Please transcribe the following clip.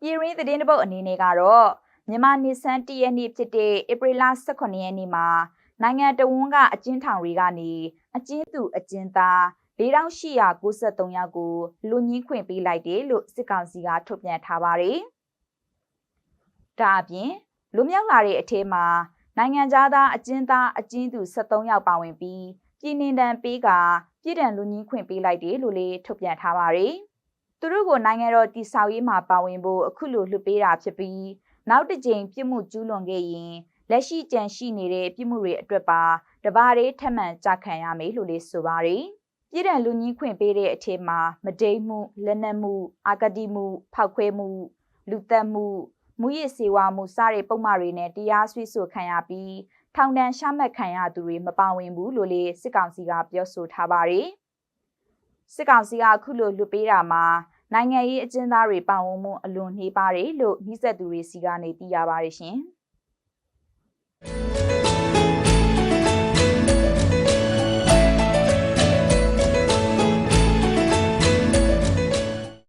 ပြည်ရင်းသတင်းတစ်ပုတ်အနေနဲ့ကတော့မြန်မာနေဆန်းတရက်နေ့ဖြစ်တဲ့ဧပြီလ18ရက်နေ့မှာနိုင်ငံတော်ဝန်ကအကျဉ်းထောင်တွေကနေအကျဉ်းသူအကျဉ်းသား4893ယောက်ကိုလူညင်းခွင့်ပေးလိုက်တယ်လို့စစ်ကောင်စီကထုတ်ပြန်ထားပါတယ်။ဒါအပြင်လူမြောက်လာတဲ့အထဲမှာနိုင်ငံသားအကျဉ်းသားအကျဉ်းသူ73ယောက်ပါဝင်ပြီးပြည်နှင်တန်ပေးကပြည်တံလူညင်းခွင့်ပေးလိုက်တယ်လို့လည်းထုတ်ပြန်ထားပါတယ်။ သူတို့ကိုနိုင်ငံတော်တည်ဆောက်ရေးမှာပါဝင်ဖို့အခုလိုလွှတ်ပေးတာဖြစ်ပြီးနောက်တစ်ကြိမ်ပြစ်မှုကျူးလွန်ခဲ့ရင်လက်ရှိကြံရှိနေတဲ့ပြစ်မှုတွေအတွက်ပါတဘာတွေထပ်မံကြခံရမယ်လို့လည်းဆိုပါတယ်။ပြည်တံလူညင်းခွင့်ပေးတဲ့အထက်မှာမဒိတ်မှုလက်နက်မှုအာကတိမှု ဖောက်ခွဲမှုလူသက်မှုမူရစ်စေဝါမှုစတဲ့ပုံမှန်တွေနဲ့တရားစွဲဆိုခံရပြီးထောင်ဒဏ်ရှာမှတ်ခံရသူတွေမပါဝင်ဘူးလို့လည်းစစ်ကောင်စီကပြောဆိုထားပါတယ်။ စစ်ကောင်စီကအခုလိုလွတ်ပေးတာမှာနိုင်ငံရေးအကျဉ်းသားတွေပါဝင်မှုအလွန်နှေးပါတယ်လို့နှိစက်သူတွေစီကနေသိရပါတယ်ရှင်။